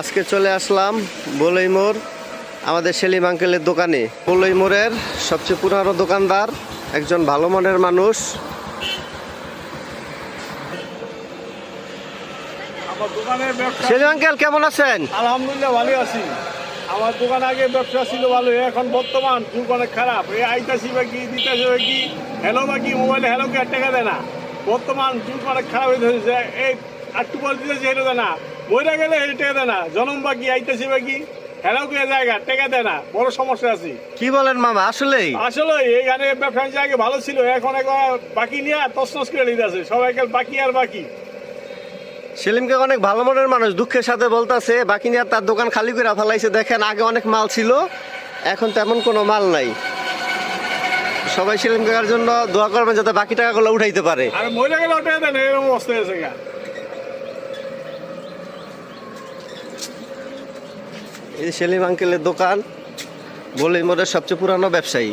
আজকে চলে আসলাম বলই মোড় আমাদের সেলিম আঙ্কেলের দোকানে। বলই মোড়ের সবচেয়ে পুরানো দোকানদার একজন ভালো মনের মানুষ। সেলিম আঙ্কেল কেমন আছেন? আলহামদুলিল্লাহ ভালো আছি। আমার দোকান আগে ব্যবসা ছিল ভালো এখন বর্তমান যুগ অনেক খারাপ। এই আইতাছি বা কি দিতেছে বা কি হ্যালো বা কি মোবাইলে হ্যালো কি আর টাকা দেয় না। বর্তমান যুগ অনেক খারাপ হয়ে ধরেছে। এই আটটু পর দিতেছে হেঁটে দেয় না। বইটা গেলে হেঁটে টাকা দেয় না। জনম বা কি আইতাছি বা কি হ্যালো জায়গা টাকা দেয় না। বড় সমস্যা আছে। কি বলেন মামা আসলেই? আসলে এই গানে ব্যবসা আগে ভালো ছিল এখন একবার বাকি নিয়ে তসনস করে নিতেছে সবাই কাল বাকি আর বাকি। সেলিমকে অনেক ভালো মনের মানুষ দুঃখের সাথে বলতাছে বাকি নিয়ে তার দোকান খালি করে ফেলাইছে। দেখেন আগে অনেক মাল ছিল এখন তেমন কোনো মাল নাই। সবাই সেলিম কাকার জন্য দোয়া করবেন যাতে বাকি টাকাগুলো উঠাইতে পারে। আর মহিলা গেলে টাকা দেয় না এরকম অবস্থা হয়েছে এই সেলিম আঙ্কেলের দোকান বলি মোড়ের সবচেয়ে পুরানো ব্যবসায়ী।